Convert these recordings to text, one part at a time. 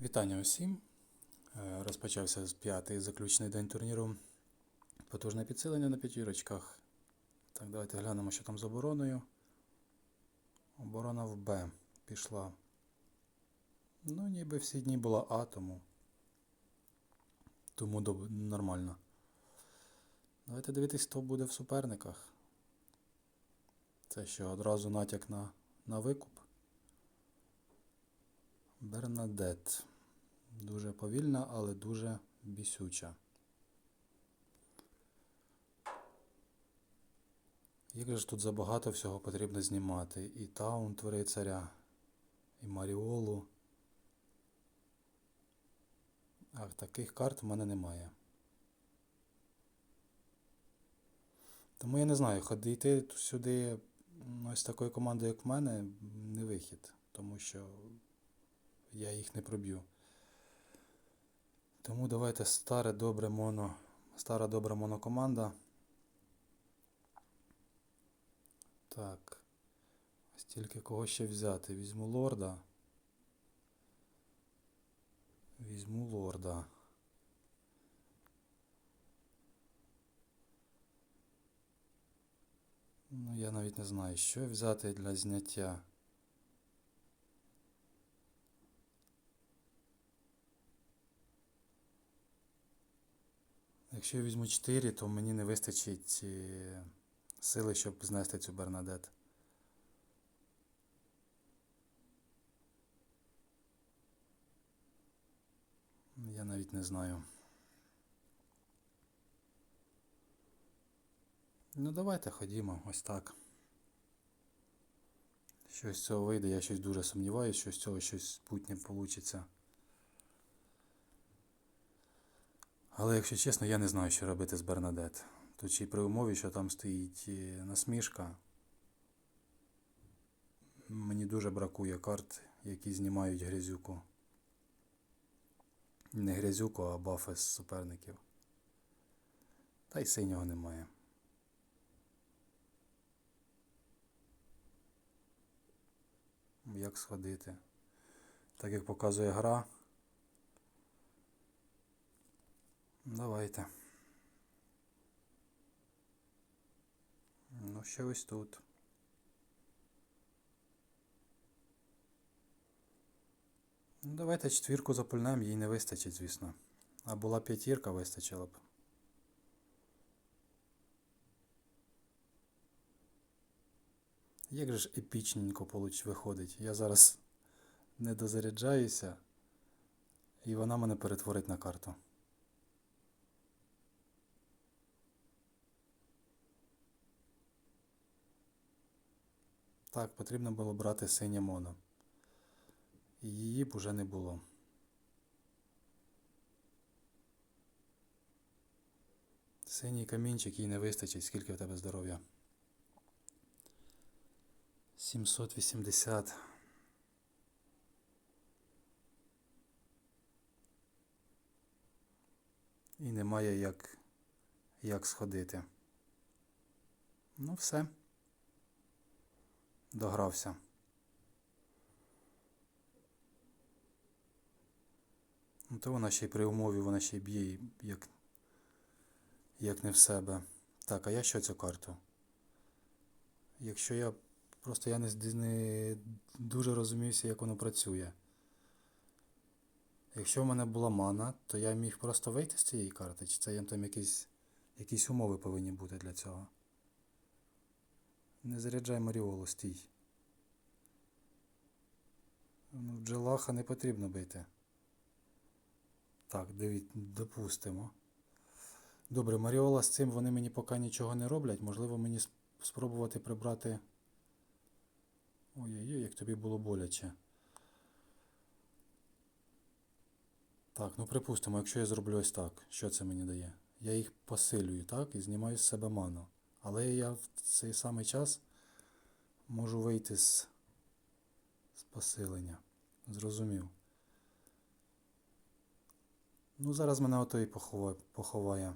Вітання усім. Е, Розпочався п'ятий заключний день турніру. Потужне підсилення на п'ятірочках. Так, давайте глянемо, що там з обороною. Оборона в Б пішла. Ну, ніби всі дні була А, тому. Тому доб- нормально. Давайте дивитись, хто буде в суперниках. Це що, одразу натяк на, на викуп. Бернадет. Дуже повільна, але дуже бісюча. Як же ж тут забагато всього потрібно знімати. І Таунт рицаря, і Маріолу. А таких карт в мене немає. Тому я не знаю, ходити сюди ось такою командою, як в мене, не вихід. Тому що я їх не проб'ю. Тому давайте старе добре моно. Стара добра монокоманда. Так. Ось кого ще взяти? Візьму лорда. Візьму лорда. Ну, я навіть не знаю, що взяти для зняття. Якщо я візьму 4, то мені не вистачить е, сили, щоб знести цю Бернадет. Я навіть не знаю. Ну давайте ходімо, ось так. Що з цього вийде, я щось дуже сумніваюся, що з цього щось путнє вийде. Але якщо чесно, я не знаю, що робити з Бернадет. Ще й при умові, що там стоїть е, насмішка. Мені дуже бракує карт, які знімають грязюку. Не грязюку, а бафи з суперників. Та й синього немає. Як сходити? Так як показує гра. Давайте. Ну, ще ось тут. Ну, давайте четвірку запульнемо, їй не вистачить, звісно. А була п'ятірка, вистачило б. Як же ж епічненько виходить. Я зараз не дозаряджаюся, і вона мене перетворить на карту. Так, потрібно було брати синє моно. Її б уже не було. Синій камінчик їй не вистачить, скільки в тебе здоров'я? 780. І немає як, як сходити. Ну, все. Догрався. Ну, то вона ще й при умові, вона ще й б'є, як, як не в себе. Так, а я що цю карту? Якщо я просто я не, не дуже розумівся, як воно працює. Якщо в мене була мана, то я міг просто вийти з цієї карти, чи це там якісь, якісь умови повинні бути для цього. Не заряджай Маріолу, стій. Ну, Джелаха не потрібно бити. Так, дивіться, допустимо. Добре, Маріола з цим вони мені поки нічого не роблять. Можливо, мені спробувати прибрати. Ой-ой-ой, як тобі було боляче. Так, ну припустимо, якщо я зроблю ось так, що це мені дає? Я їх посилюю, так, і знімаю з себе ману. Але я в цей самий час можу вийти з, з посилення. Зрозумів. Ну, зараз мене ото і поховає.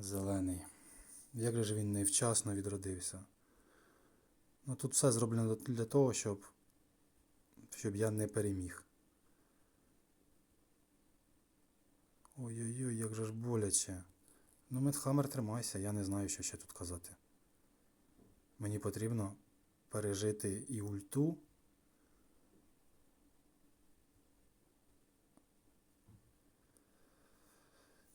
Зелений. Як же він невчасно відродився? Ну тут все зроблено для того, щоб, щоб я не переміг. Ой-ой-ой, як же ж боляче. Ну, Медхаммер, тримайся, я не знаю, що ще тут казати. Мені потрібно пережити і ульту.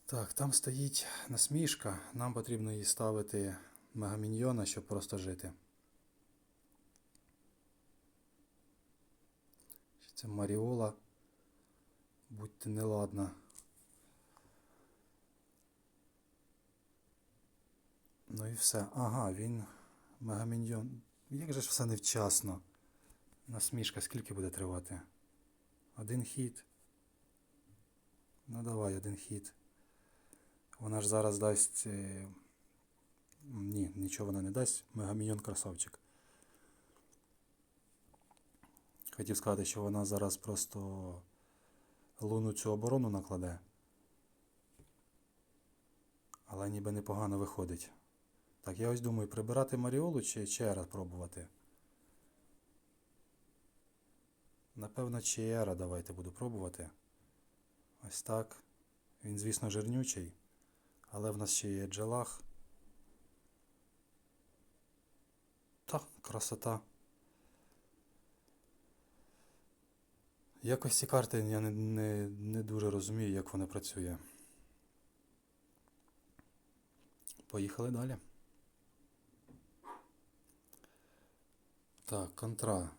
Так, там стоїть насмішка. Нам потрібно її ставити мегаміньйона, щоб просто жити. Це Маріола. Будьте неладна. Ну і все. Ага, він мегаміньйон. Як же ж все невчасно? Насмішка скільки буде тривати? Один хід. Ну давай, один хід. Вона ж зараз дасть. е, Ні, нічого вона не дасть. Мегаміньйон красавчик. Хотів сказати, що вона зараз просто луну цю оборону накладе. Але ніби непогано виходить. Так, я ось думаю, прибирати Маріолу чи ще раз пробувати. Напевно, Чієра давайте буду пробувати. Ось так. Він, звісно, жирнючий, але в нас ще є джелах. Та, красота. Якось ці карти я не, не, не дуже розумію, як вони працює. Поїхали далі. Так, контра.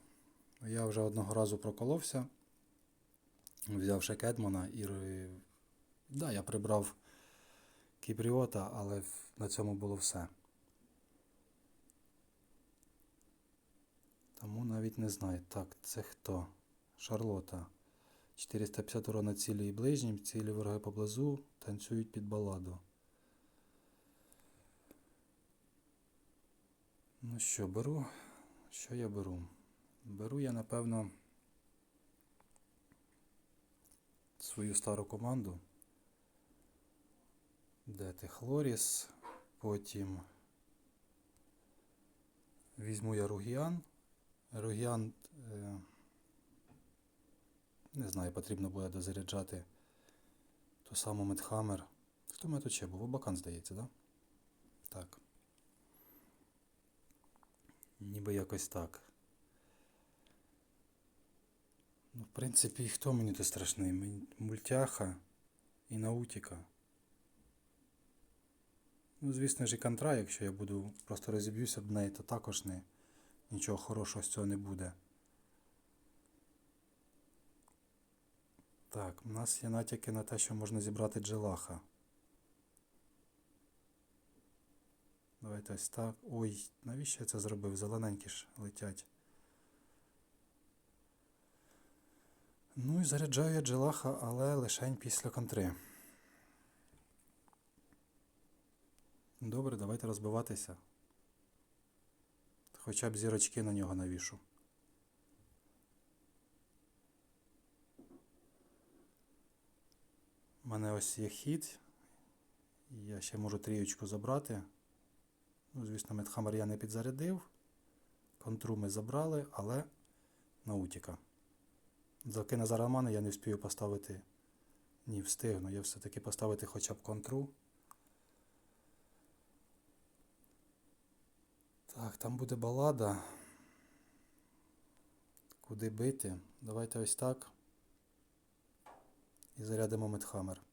Я вже одного разу проколовся, взявши Кедмана і. Да, я прибрав Кіпріота, але на цьому було все. Тому навіть не знаю. Так, це хто? Шарлота. 450 урона цілі і ближнім, цілі вороги поблизу танцюють під баладу. Ну що, беру? Що я беру? Беру я, напевно, свою стару команду. Де ти Хлоріс? Потім візьму я Ругіан. Ругіан, е, не знаю, потрібно буде дозаряджати ту саму Медхаммер. Хто в мене тут ще був? Обакан, здається, да? Так. Ніби якось так. Ну, в принципі, хто мені тут страшний? Мультяха і Наутіка. Ну, звісно ж, і контра, якщо я буду просто розіб'юся об неї, то також не, нічого хорошого з цього не буде. Так, у нас є натяки на те, що можна зібрати джелаха. Давайте ось так. Ой, навіщо я це зробив? Зелененькі ж летять. Ну і заряджаю я джелаха, але лишень після контри. Добре, давайте розбиватися. Хоча б зірочки на нього навішу. У мене ось є хід. Я ще можу трієчку забрати. Ну, звісно, Медхаммер я не підзарядив. Контру ми забрали, але наутіка. За Кинезара Мани я не встигаю поставити. Ні, встигну. Я все-таки поставити хоча б контру. Так, там буде балада. Куди бити? Давайте ось так. І зарядимо Медхаммер.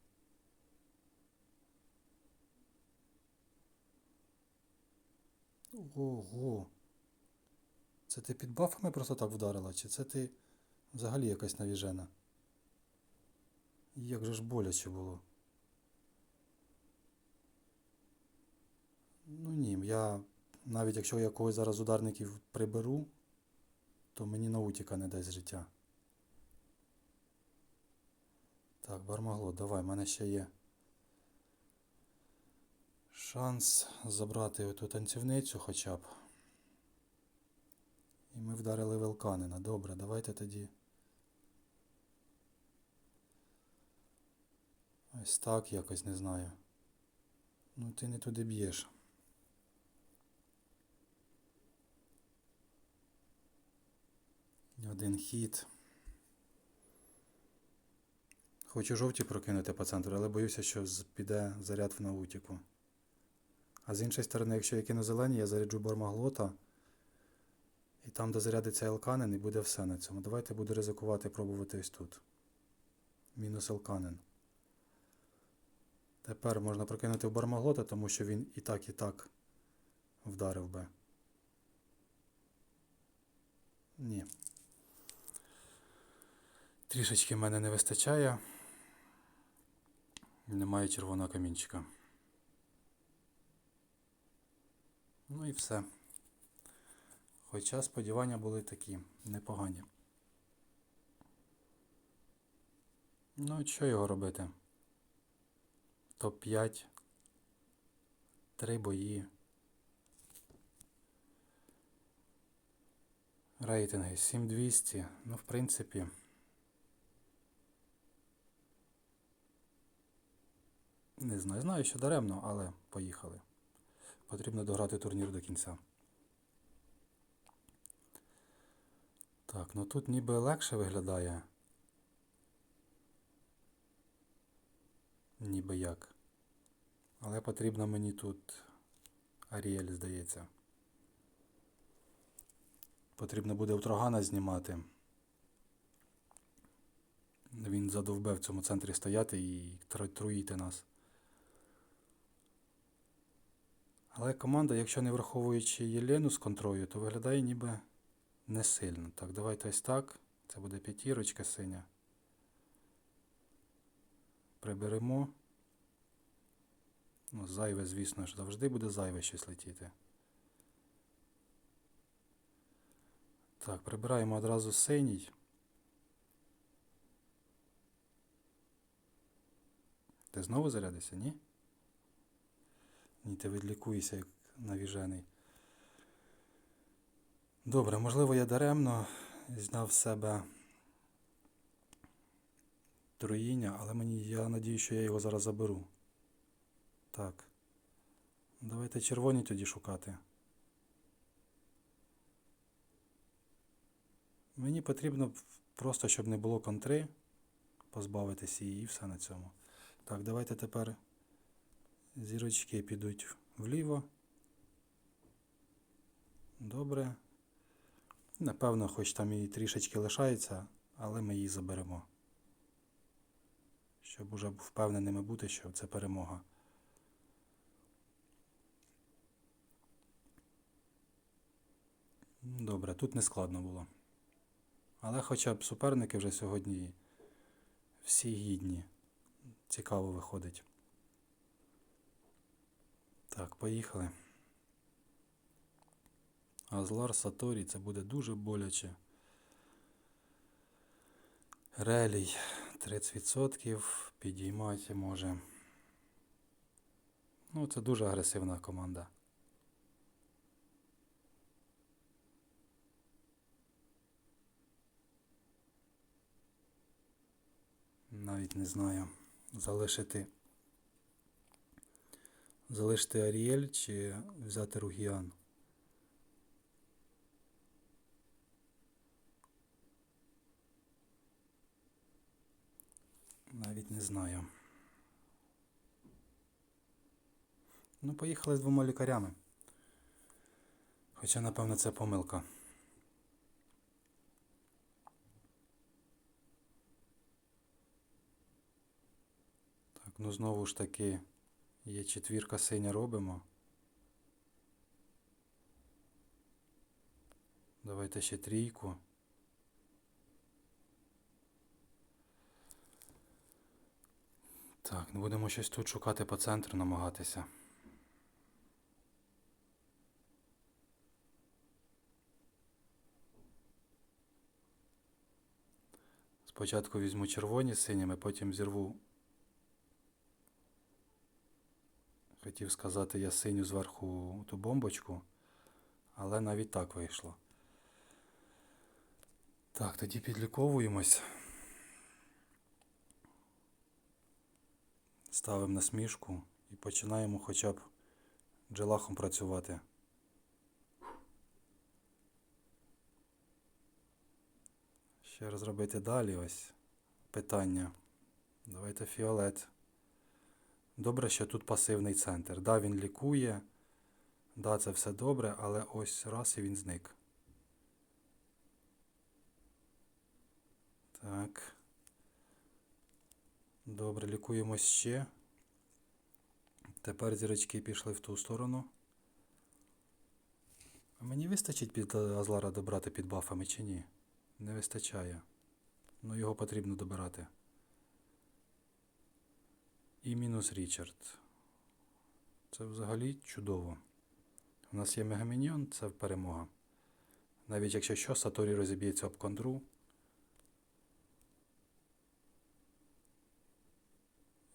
Ого. Це ти під бафами просто так вдарила, чи це ти взагалі якась навіжена? Як же ж боляче було. Ну ні, я навіть якщо я когось зараз ударників приберу, то мені наутіка не дасть життя. Так, Бармагло, давай, в мене ще є шанс забрати оту танцівницю хоча б. І ми вдарили велканина. Добре, давайте тоді. Ось так якось не знаю. Ну ти не туди б'єш. Один хід. Хочу жовті прокинути по центру, але боюся, що піде заряд в наутіку. А з іншої сторони, якщо я кину зелені, я заряджу бармаглота. І там, де зарядиться елканен, і буде все на цьому. Давайте буду ризикувати пробувати ось тут. Мінус елканен. Тепер можна прокинути в бармаглота, тому що він і так, і так вдарив би. Ні. Трішечки мене не вистачає. Немає червоного камінчика. Ну і все. Хоча сподівання були такі непогані. Ну, що його робити? Топ-5. Три бої. Рейтинги 7200. Ну, в принципі. Не знаю. Знаю, що даремно, але поїхали. Потрібно дограти турнір до кінця. Так, ну тут ніби легше виглядає. Ніби як. Але потрібно мені тут Аріель, здається. Потрібно буде у Трогана знімати. Він задовбе в цьому центрі стояти і труїти нас. Але команда, якщо не враховуючи Єлену з контролю, то виглядає ніби не сильно. Так, давайте ось так. Це буде п'ятірочка синя. Приберемо. Ну, зайве, звісно ж, завжди буде зайве щось летіти. Так, прибираємо одразу синій. Ти знову зарядишся, ні? Ні, ти відлікуєшся, як навіжений. Добре, можливо, я даремно зняв з себе троїння, але мені я надію, що я його зараз заберу. Так. Давайте червоні тоді шукати. Мені потрібно просто, щоб не було контри, позбавитися її і все на цьому. Так, давайте тепер зірочки підуть вліво. Добре. Напевно, хоч там і трішечки лишається, але ми її заберемо. Щоб уже впевненими бути, що це перемога. Добре, тут не складно було. Але хоча б суперники вже сьогодні всі гідні. Цікаво виходить. Так, поїхали. Азлар Саторі це буде дуже боляче. Релій 30% підіймати може. Ну, це дуже агресивна команда. Навіть не знаю. Залишити. Залишити Аріель чи взяти Ругіан. Навіть не знаю. Ну, поїхали з двома лікарями. Хоча, напевно, це помилка. Так, ну знову ж таки є четвірка синя робимо. Давайте ще трійку. Так, ну будемо щось тут шукати по центру, намагатися. Спочатку візьму червоні з синіми, потім зірву. Хотів сказати я синю зверху ту бомбочку, але навіть так вийшло. Так, тоді підліковуємось. Ставимо на смішку і починаємо хоча б джелахом працювати. Ще розробити далі ось питання. Давайте фіолет. Добре, що тут пасивний центр. Да, він лікує. Да, це все добре, але ось раз і він зник. Так. Добре, лікуємось ще. Тепер зірочки пішли в ту сторону. Мені вистачить під е, Азлара добрати під бафами чи ні? Не вистачає. Ну його потрібно добирати. І мінус Річард. Це взагалі чудово. У нас є Мегаміньйон, це перемога. Навіть якщо що, Саторі розіб'ється об контру.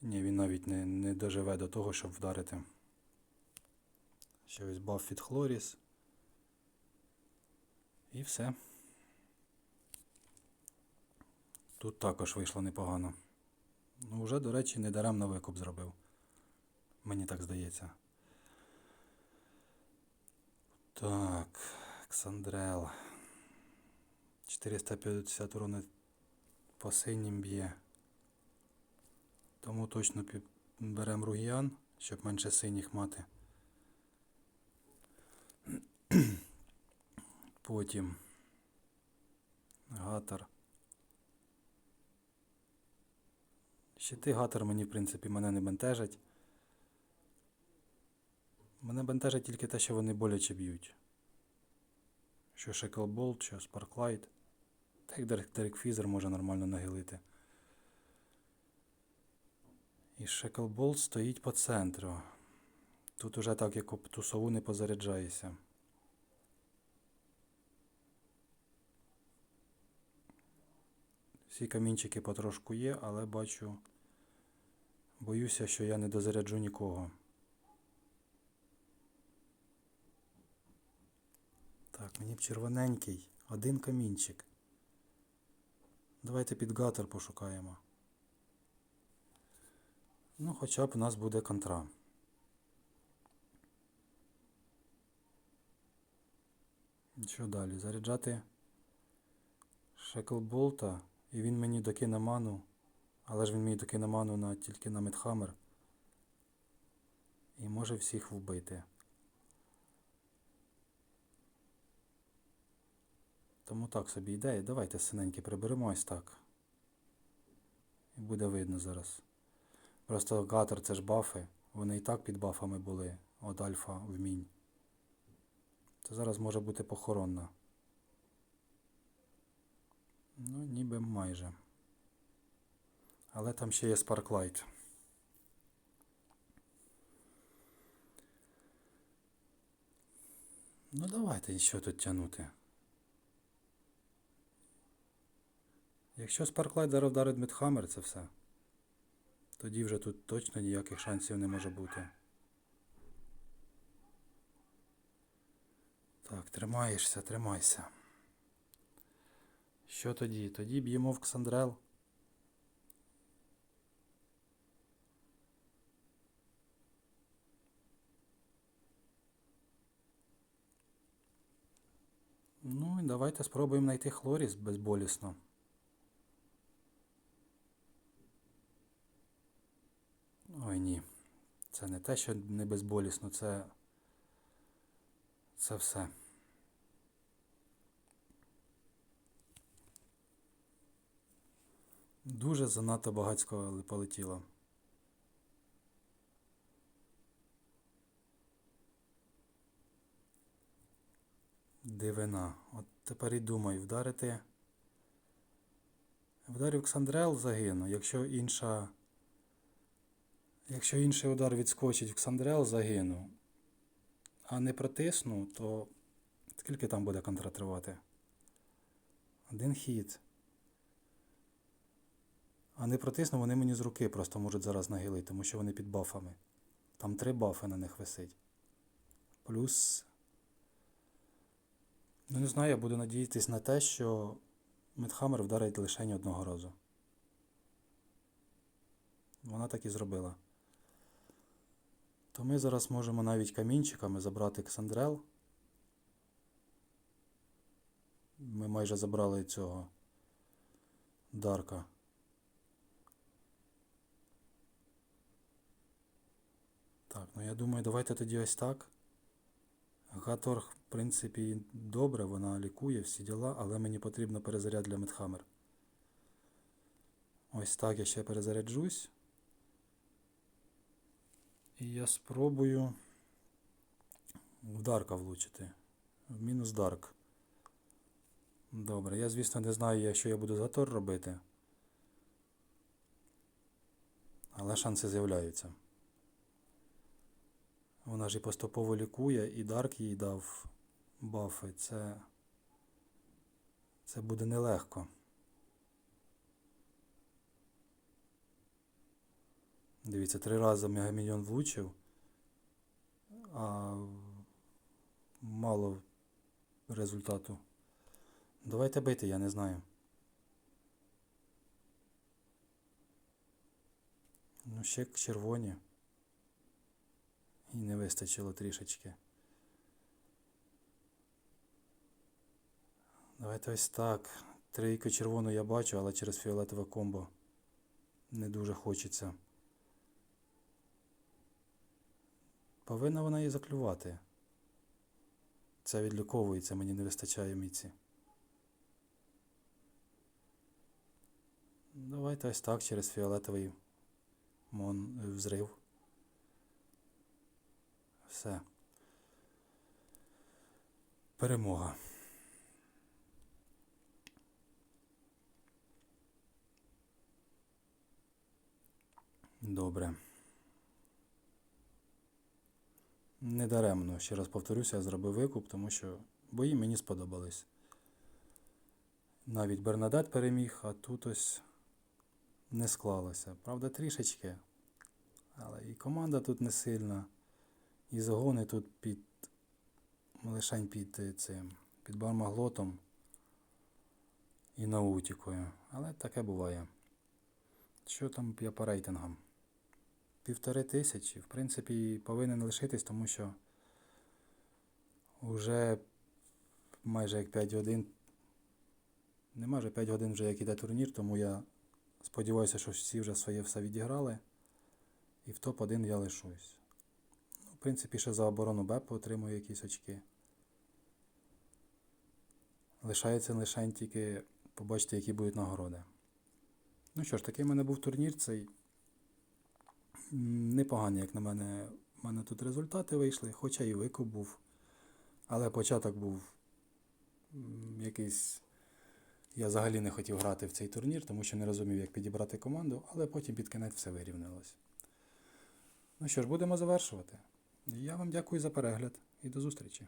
Ні, він навіть не, не доживе до того, щоб вдарити. Ще ось баф від Хлоріс. І все. Тут також вийшло непогано. Ну, вже, до речі, недаремно викуп зробив. Мені так здається. Так, Ксандрел. 450 урони по синім б'є. Тому точно беремо ругіан, щоб менше синіх мати. Потім гатор. Щити гатор мені, в принципі, мене не бентежать. Мене бентежить тільки те, що вони боляче б'ють. Що Шеклболт, що Спарклайт. Та як Дерек, Дерек Фізер може нормально нагилити. І Шеклболт стоїть по центру. Тут уже так, як об ту не позаряджаєшся. Всі камінчики потрошку є, але бачу. Боюся, що я не дозаряджу нікого. Так, мені б червоненький. Один камінчик. Давайте під гатер пошукаємо. Ну, хоча б у нас буде контра. Що далі? Заряджати Шеклболта, і він мені докине ману, але ж він мені докине ману на, тільки на Медхаммер. І може всіх вбити. Тому так собі ідея. Давайте синенькі приберемо ось так. І буде видно зараз. Просто гатор це ж бафи. Вони і так під бафами були от альфа вмінь. Це зараз може бути похоронна. Ну, ніби майже. Але там ще є Sparklight. Ну давайте що тут тягнути. Якщо Sparklight зараз вдарить Мідхаммер, це все. Тоді вже тут точно ніяких шансів не може бути. Так, тримаєшся, тримайся. Що тоді? Тоді б'ємо в Ксандрел. Ну і давайте спробуємо знайти Хлоріс безболісно. Ой ні. Це не те, що не безболісно, це. Це все. Дуже занадто багацько полетіло. Дивина. От тепер і думаю, вдарити. Вдарив Ксандрел загину, якщо інша. Якщо інший удар відскочить в Ксандрел, загину. А не протисну, то скільки там буде контра тривати? Один хід. А не протисну, вони мені з руки просто можуть зараз нагилити, тому що вони під бафами. Там три бафи на них висить. Плюс. Ну не знаю, я буду надіятись на те, що Медхаммер вдарить лише одного разу. Вона так і зробила. То ми зараз можемо навіть камінчиками забрати Ксандрел. Ми майже забрали цього Дарка. Так, ну я думаю, давайте тоді ось так. Гаторг, в принципі, добре, вона лікує всі діла, але мені потрібно перезаряд для Медхаммер. Ось так я ще перезаряджусь. І я спробую в Дарка влучити. В мінус Дарк. Добре, я, звісно, не знаю, що я буду за Тор робити. Але шанси з'являються. Вона ж і поступово лікує, і Дарк їй дав бафи. Це. Це буде нелегко. Дивіться, три рази Мегамільйон влучив, а мало результату. Давайте бити, я не знаю. Ну, ще червоні. І не вистачило трішечки. Давайте ось так. Трійку червону я бачу, але через фіолетове комбо не дуже хочеться. Повинна вона її заклювати. Це відліковується, мені не вистачає міці. Давайте ось так через фіолетовий мон... е, взрив. Все. Перемога. Добре. Недаремно, ще раз повторюся, я зробив викуп, тому що бої мені сподобались. Навіть Бернадет переміг, а тут ось не склалося. Правда, трішечки. Але і команда тут не сильна. І загони тут під лишень під цим, під бармаглотом і наутікою. Але таке буває. Що там я по рейтингам? Півтори тисячі. В принципі, повинен лишитись, тому що вже майже як 5 годин. Не майже 5 годин вже як іде турнір, тому я сподіваюся, що всі вже своє все відіграли. І в топ-1 я лишусь. В принципі, ще за оборону Б отримую якісь очки. Лишається лише тільки побачити, які будуть нагороди. Ну що ж, такий в мене був турнір цей. М, Непогані, як на мене, в мене тут результати вийшли, хоча і викуп був. Але початок був якийсь. Я взагалі не хотів грати в цей турнір, тому що не розумів, як підібрати команду, але потім під кінець все вирівнялось. Ну що ж, будемо завершувати. Я вам дякую за перегляд і до зустрічі.